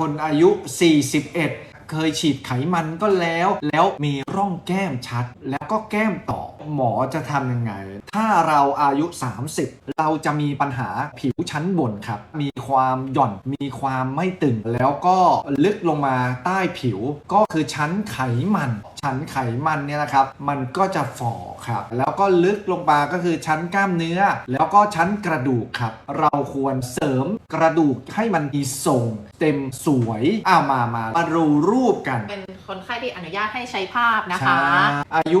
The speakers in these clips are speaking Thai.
คนอายุ 41 เคยฉีดไขมันก็แล้ว แล้วมีร่องแก้มชัด แล้วก็แก้มต่อ หมอจะทำยังไง ถ้าเราอายุ 30 เราจะมีปัญหาผิวชั้นบนครับ มีความหย่อน มีความไม่ตึง แล้วก็ลึกลงมาใต้ผิว ก็คือชั้นไขมัน ชั้นไขมันเนี่ยนะครับ มันก็จะฝ่อครับ แล้วก็ลึกลงมาก็คือชั้นกล้ามเนื้อ แล้วก็ชั้นกระดูกครับ เราควรเสริมกระดูกให้มันมีทรง เต็มสวยอ้ามามามาดูรูปกัน เป็น คนไข้ที่อนุญาตให้ใช้ภาพนะคะใช่อายุ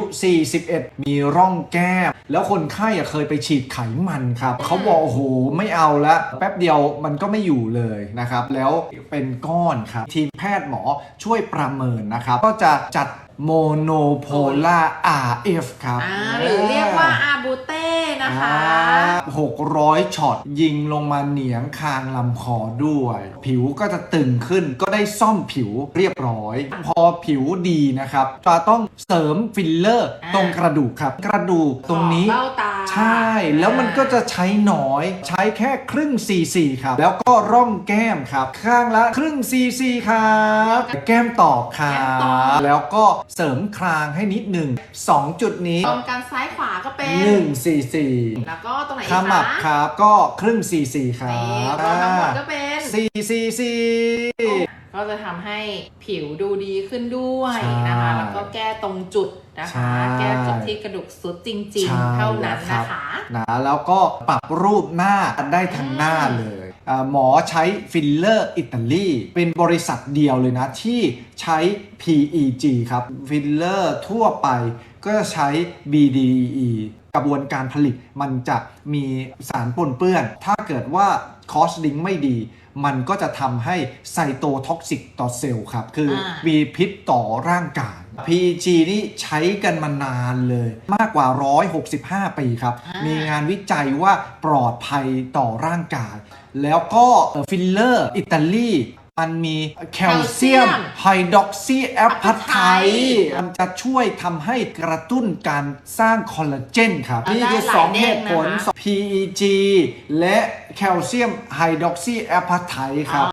41 มีร่องแก้ม แล้วคนไข้อะเคยไปฉีดไขมันครับ เขาบอกโอ้โหไม่เอาละแป๊บเดียวมันก็ไม่อยู่เลยนะครับ แล้วเป็นก้อนครับ ทีมแพทย์หมอช่วยประเมินนะครับ ก็จะจัด โมโนโพล่า RF ครับอ่าหรือเรียกว่าอาบูเต้นะคะ หกร้อยช็อตยิงลงมาเหนียงคางลำคอด้วย ผิวก็จะตึงขึ้นก็ได้ซ่อมผิวเรียบร้อย พอผิวดีนะครับ จะต้องเสริมฟิลเลอร์อ่าตรงกระดูกครับ กระดูกตรงนี้ขอบเบ้าตา ใช่แล้วมันก็จะใช้น้อย ใช้แค่ครึ่งซีซีครับ แล้วก็ร่องแก้มครับ ข้างละครึ่งซีซีครับแก้มตอบครัแก้มตอบ บแล้วก็เสริมคางให้นิดหนึ่งสองจุดนี้ตรงกันซ้ายขวาก็เป็นหนึ่งซีซีแล้วก็ตรงไหนขอีกมับคะครับก็ครึ่งซีซีครันี่บ รวมทั้งหมดก็เป็น ซีซีซีก็จะทำให้ผิวดูดีขึ้นด้วยใช่นะคะ แล้วก็แก้ตรงจุดนะคะใช่แก้จุดที่กระดูกสุดจริงใช่ๆเท่านั้นแล้วครับนะคะนะแล้วก็ปรับรูปหน้าได้ทั้งหน้าเลยอ่าหมอใช้ฟิลเลอร์อิตาลีเป็นบริษัทเดียวเลยนะ ที่ใช้ PEG ครับ ฟิลเลอร์ทั่วไปก็จะใช้ BDE กระบวนการผลิตมันจะมีสารปนเปื้อน ถ้าเกิดว่าคอสลิงไม่ดี มันก็จะทำให้ไซโตท็อกซิกต่อเซลล์ครับ คืออามีพิษต่อร่างกาย PEG นี่ใช้กันมานานเลย มากกว่า 165 ปีครับอ่ามีมีงานวิจัยว่าปลอดภัยต่อร่างกาย แล้วก็ฟิลเลอร์ อิตาลี มันมีแคลเซียมไฮดรอกซีแอปพาไทมันจะช่วยทำให้กระตุ้นการสร้างคอลลาเจนครับเอานี่คือได้หลายสองเหเด้งตุผลนะคะ PEG และแคลเซียมไฮดรอกซีแอปพาไทครับ